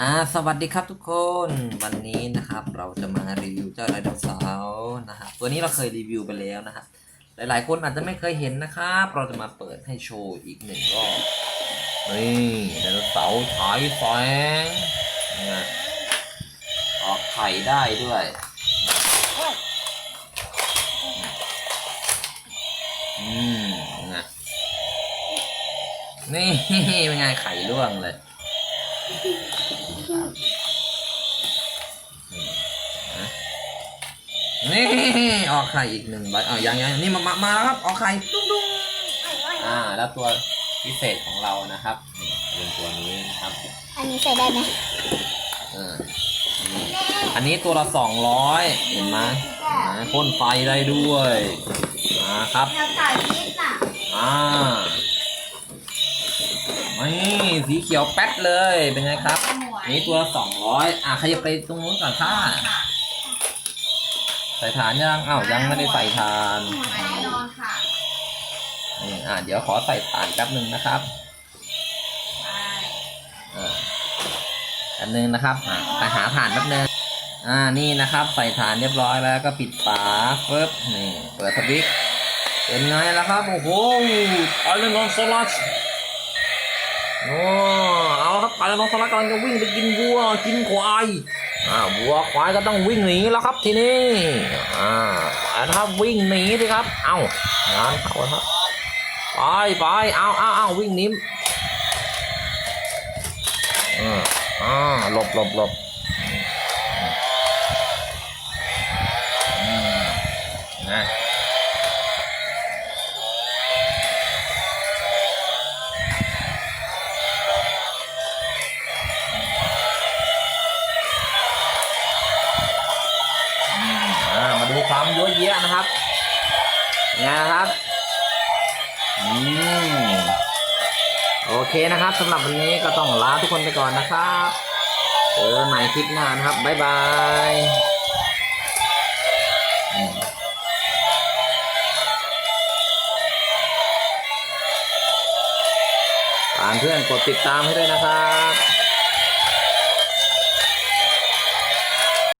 อ่าสวัสดีครับทุกคนวันนี้นะครับเราจะมารีวิวเจ้าไรดโนเสาร์นะครับตัวนี้เราเคยรีวิวไปแล้วนะครับหลายๆ คนอาจจะไม่เคยเห็นนะครับเราจะมาเปิดให้โชว์อีกหนึ่งรอบนี่ไดโนเสาร์ฉายแสงนะออกไข่ได้ด้วยอืมนะนี่เป็นไงไข่ร่วงเลย นี่ออกไข่อีกหนึ่งใบอะยังยังนี่มามามาแล้วครับออกไข่ดุ้งดุ้งอ่า แล้วตัวพิเศษของเรานะครับนี่เป็นตัวนี้นะครับอันนี้ใส่ได้ไหมเออนี่อันนี้ตัวละสองร้อยเห็นไหมอ่าพ่นไฟได้ด้วยอ่าครับเราใส่นิดน่ะอ่า นี่สีเขียวแป๊ดเลย เป็นไงครับนนี้ตัวสองร้อยอะขยับไปตรงนู้นก่อนค่ะ ใส่ฐานยังอ้าวยังไม่ได้ใส่ฐานอ๋อค่ะอ่าเดี๋ยวขอใส่ฐานแป๊บหนึ่งนะครับอ่าอันหนึงนะครับอ่าไปหาฐานแป๊บหนึงอ่านี่นะครับ ใส่ฐานเรียบร้อยแล้วก็ปิดฝาปึ๊บนี่เปิดสวิตช์เป็นไงล่ะครับ โอ้โหไอรอนโซลัส โอ้เอาครับไอรอนโซลักกำลังจะวิ่งไปกินวัว กินควายอ่าวัวควายก็ต้องวิ่งหนีแล้วครับทีนี้อ่าไปนะครับวิ่งหนีสิครับ เอางานเข้าครับไปไปเอาเอาเอาวิ่งหนิมอ่าอ่าหลบหลบหลบ ดูความยั่วเยะนะครับไงนะครับอืมโอเคนะครับสำหรับวันนี้ก็ต้องลาทุกคนไปก่อนนะครับเจอใหม่คลิปหน้านะครับ บ๊ายบายอืมฝากเพื่อนกดติดตามให้ด้วยนะครับ